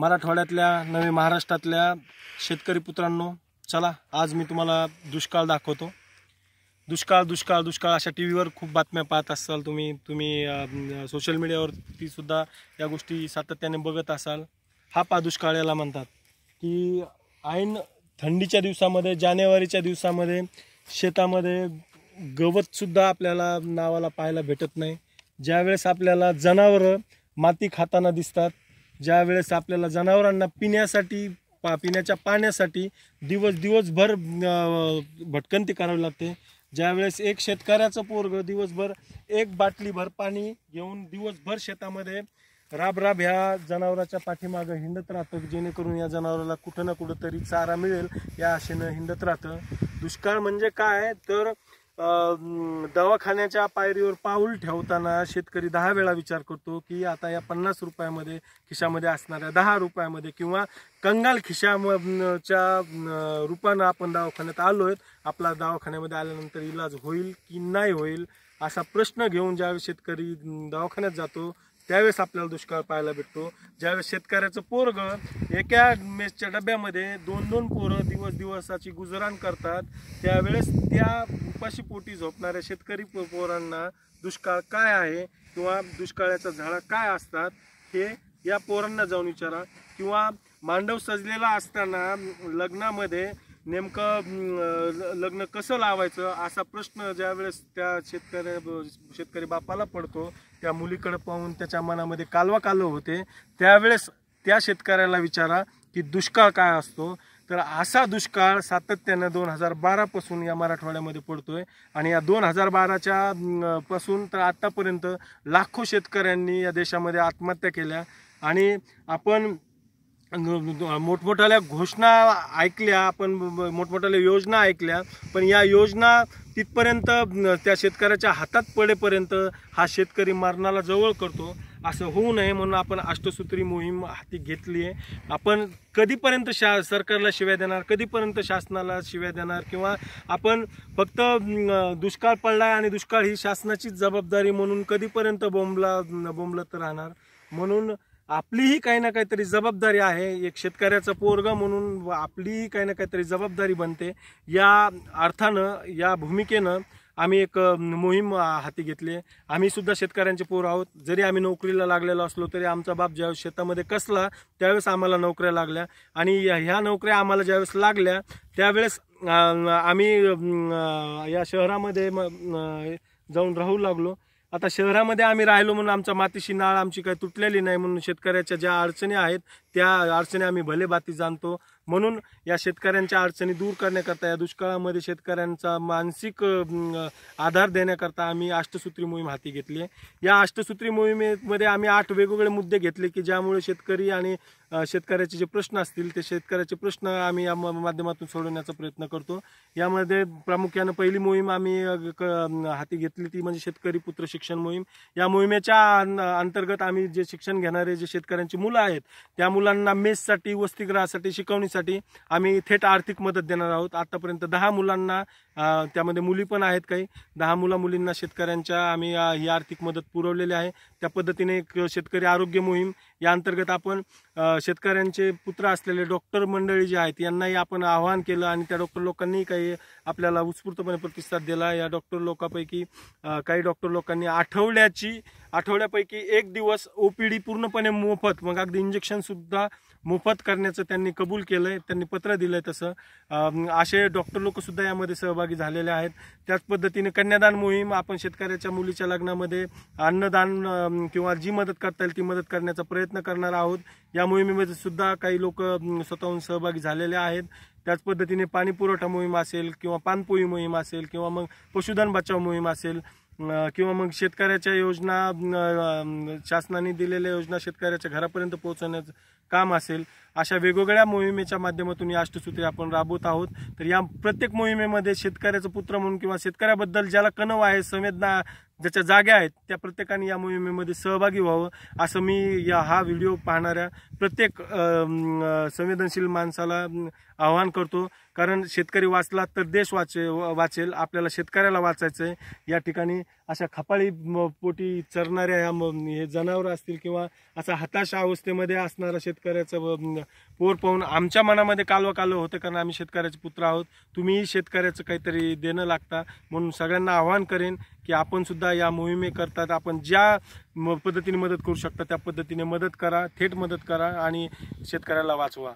मराठवाड्यातल्या नवे महाराष्ट्रातल्या शेतकरी पुत्रांनो चला आज मी तुम्हाला दुष्काळ दाखवतो. दुष्काळ दुष्काळ दुष्काळ अशा टी व्हीवर खूप बातम्या पाहत असाल तुम्ही. तुम्ही सोशल मीडियावरती सुद्धा या गोष्टी सातत्याने बघत असाल. हा पा दुष्काळ याला म्हणतात की ऐन थंडीच्या दिवसामध्ये जानेवारीच्या दिवसामध्ये शेतामध्ये गवतसुद्धा आपल्याला नावाला पाहायला भेटत नाही. ज्यावेळेस आपल्याला जनावरं माती खाताना दिसतात ज्यावेळेस आपल्याला जनावरांना पिण्यासाठी पा पिण्याच्या पाण्यासाठी दिवस दिवसभर भटकंती करावी लागते. ज्यावेळेस एक शेतकऱ्याचं पोरग दिवसभर एक बाटलीभर पाणी घेऊन दिवसभर शेतामध्ये राब राब ह्या जनावराच्या पाठीमागं हिंडत राहतं जेणेकरून या जनावराला कुठं ना कुठं तरी चारा मिळेल या आशेनं हिंडत राहतं. दुष्काळ म्हणजे काय? तर दवाखान्याच्या पायरीवर पाऊल ठेवताना शेतकरी दहा वेळा विचार करतो की आता या पन्नास रुपयामध्ये खिशामध्ये असणाऱ्या दहा रुपयामध्ये किंवा कंगाल खिशाच्या रूपानं आपण दवाखान्यात आलोय आपला दवाखान्यामध्ये आल्यानंतर इलाज होईल की नाही होईल असा प्रश्न घेऊन ज्यावेळी शेतकरी दवाखान्यात जातो त्यावेळेस आपल्याला दुष्काळ पाहायला भेटतो ज्यावेळेस शेतकऱ्याचं पोरग एका मेसच्या डब्यामध्ये दोन दोन पोरं दिवस दिवसाची गुजराण करतात त्यावेळेस त्या उपाशी पोटी झोपणाऱ्या शेतकरी पोरांना दुष्काळ काय आहे किंवा दुष्काळाच्या झाडा काय असतात हे या पोरांना जाऊन विचारा. किंवा मांडव सजलेला असताना लग्नामध्ये नेमकं ल- लग्न कसं लावायचं असा प्रश्न ज्यावेळेस त्या शेतकऱ्या शेतकरी बापाला पडतो त्या मुलीकडे पाहून त्याच्या मनामध्ये कालवा कालव होते त्यावेळेस त्या शेतकऱ्याला विचारा की दुष्काळ काय असतो. तर असा दुष्काळ सातत्यानं दोन हजार बारापासून या मराठवाड्यामध्ये पडतोय आणि या दोन हजार बाराच्या पासून तर आत्तापर्यंत लाखो शेतकऱ्यांनी या देशामध्ये आत्महत्या केल्या. आणि आपण मोठमोठ्याल्या घोषणा ऐकल्या आपण मोठमोठ्याल्या योजना ऐकल्या पण या योजना तिथपर्यंत त्या शेतकऱ्याच्या हातात पडेपर्यंत हा शेतकरी मरणाला जवळ करतो. असं होऊ नये म्हणून आपण अष्टसूत्री मोहीम हाती घेतली आहे. आपण कधीपर्यंत शा सरकारला शिव्या देणार कधीपर्यंत शासनाला शिव्या देणार किंवा आपण फक्त दुष्काळ दुष्काळ पडलाय आणि दुष्काळ ही शासनाचीच जबाबदारी म्हणून कधीपर्यंत बोंबला बोंबलत राहणार? म्हणून आपलीही काही ना काहीतरी जबाबदारी आहे. एक शेतकऱ्याचं पोरग म्हणून व आपलीही काही ना काहीतरी जबाबदारी बनते. या अर्थानं या भूमिकेनं आम्ही एक मोहीम हाती घेतली. आम्ही सुद्धा शेतकऱ्यांचे पोर आहोत. जरी आम्ही नोकरीला लागलेलो असलो तरी आमचा बाप ज्यावेळेस शेतामध्ये कसला त्यावेळेस आम्हाला नोकऱ्या लागल्या. आणि या- ह्या नोकऱ्या आम्हाला ज्यावेळेस लागल्या त्यावेळेस आम्ही या शहरामध्ये जाऊन राहू लागलो. आता शहरामध्ये आम्ही राहिलो म्हणून आमच्या मातीशी नाळ आमची काही तुटलेली नाही म्हणून शेतकऱ्याच्या ज्या अडचणी आहेत त्या अडचणी आम्ही भले बाती जाणतो. म्हणून या शेतकऱ्यांच्या अडचणी दूर करण्याकरता या दुष्काळामध्ये शेतकऱ्यांचा मानसिक आधार देण्याकरता आम्ही अष्टसूत्री मोहीम हाती घेतली आहे. या अष्टसूत्री मोहिमेमध्ये आम्ही आठ वेगवेगळे मुद्दे घेतले की ज्यामुळे शेतकरी आणि शेतकऱ्याचे जे प्रश्न असतील ते शेतकऱ्याचे प्रश्न आम्ही या म- माध्यमातून सोडवण्याचा प्रयत्न करतो. यामध्ये प्रामुख्यानं पहिली मोहीम आम्ही क- हाती घेतली ती म्हणजे शेतकरी पुत्र शिक्षण मोहीम. या मोहिमेच्या अंतर्गत आम्ही जे शिक्षण घेणारे जे शेतकऱ्यांची मुलं आहेत त्या मुलांना मेससाठी वसतिगृहासाठी शिकवणीसाठी आम्ही थेट आर्थिक मदत देणार आहोत. आतापर्यंत दहा मुलांना त्यामध्ये मुली पण आहेत काही. दहा मुला मुलींना शेतकऱ्यांच्या आम्ही ही आर्थिक मदत पुरवलेली आहे. त्या पद्धतीने एक शेतकरी आरोग्य मोहीम या अंतर्गत आपण शेतकऱ्यांचे पुत्र असलेले डॉक्टर मंडळी जे आहेत यांनाही आपण आवाहन केलं आणि त्या डॉक्टर लोकांनी काही आपल्याला उत्स्फूर्तपणे प्रतिसाद दिला. या डॉक्टर लोकांपैकी काही डॉक्टर लोकांनी आठवड्याची आठवड्यापैकी एक दिवस ओपीडी पूर्णपणे मोफत मग अगदी इंजेक्शनसुद्धा मोफत करण्याचं त्यांनी कबूल केलंय त्यांनी पत्र दिलंय तसं. असे डॉक्टर लोक सुद्धा यामध्ये सहभागी झालेले आहेत. त्याच पद्धतीने कन्यादान मोहीम आपण शेतकऱ्याच्या मुलीच्या लग्नामध्ये अन्नदान किंवा जी मदत करता येईल ती मदत करण्याचा प्रयत्न प्रयत्न करणार आहोत. या मोहिमेमध्ये सुद्धा काही लोक स्वतःहून सहभागी झालेले आहेत. त्याच पद्धतीने पाणी पुरवठा मोहीम असेल किंवा पानपोई मोहीम असेल किंवा मग पशुधन बचाव मोहीम असेल किंवा मग शेतकऱ्याच्या योजना शासनाने दिलेल्या योजना शेतकऱ्याच्या घरापर्यंत पोहोचवण्याचं काम असेल अशा वेगवेगळ्या मोहिमेच्या माध्यमातून या अष्टसूत्री आपण राबवत आहोत. तर या प्रत्येक मोहिमेमध्ये शेतकऱ्याचं पुत्र म्हणून किंवा शेतकऱ्याबद्दल ज्याला कणव आहे संवेदना ज्याच्या जाग्या आहेत त्या प्रत्येकाने या मोहिमेमध्ये सहभागी व्हावं असं मी या हा व्हिडिओ पाहणाऱ्या प्रत्येक संवेदनशील माणसाला आवाहन करतो. कारण शेतकरी वाचला तर देश वाचे वाचेल आपल्याला शेतकऱ्याला वाचायचं आहे या ठिकाणी अशा खपाळी म- पोटी चरणाऱ्या या हे जनावरं असतील किंवा असा हताशा अवस्थेमध्ये असणारा शेतकऱ्याचं व- पोर पाहून आमच्या मनामध्ये कालवा कालवं होतं कारण आम्ही शेतकऱ्याचे पुत्र आहोत. तुम्हीही शेतकऱ्याचं काहीतरी देणं लागता. म्हणून सगळ्यांना आव्हान करेन की आपण सुद्धा या मोहिमे करतात. आपण ज्या म- पद्धतीने मदत करू शकता त्या पद्धतीने मदत करा थेट मदत करा आणि शेतकऱ्याला वाचवा.